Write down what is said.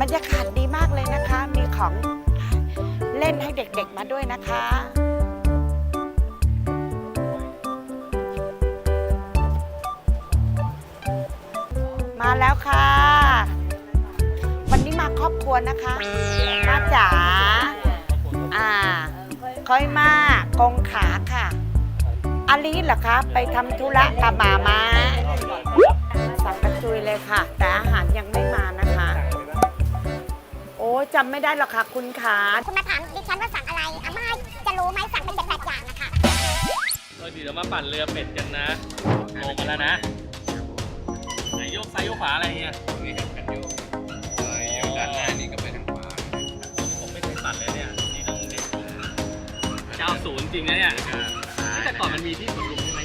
บรรยากาศดีมากเลยนะคะ มีของเล่นให้เด็กๆมาด้วยนะคะมาแล้วค่ะ วันนี้มาครอบครัวนะคะมาจ๋า อ่า ค่อยมากกงขาค่ะอาลีเหรอคะ ไปทำธุระกับหมามาสั่งกระจุยเลยค่ะ แต่อาหารยังไม่มา จำไม่ได้หรอกค่ะคุณขาคุณมาถามดิฉันว่าสั่งอะไรอาม่าจะรู้ไหมสั่งเป็นเจ็ดแปดอย่างนะคะเออเดี๋ยวมาปั่นเรือเป็ดกันนะลงมาแล้วนะไหนโยกซ้ายโยกขวาอะไรเงี้ยนี่ครับกันโยกเอ้ยโยกด้านหน้านี่ก็ไปทางขวาผมไม่เคยปั่นเลยเนี่ยนี่ต้องเด็กเจ้าศูนย์จริงนะเนี่ยแต่ก่อนมันมีที่สวนลุม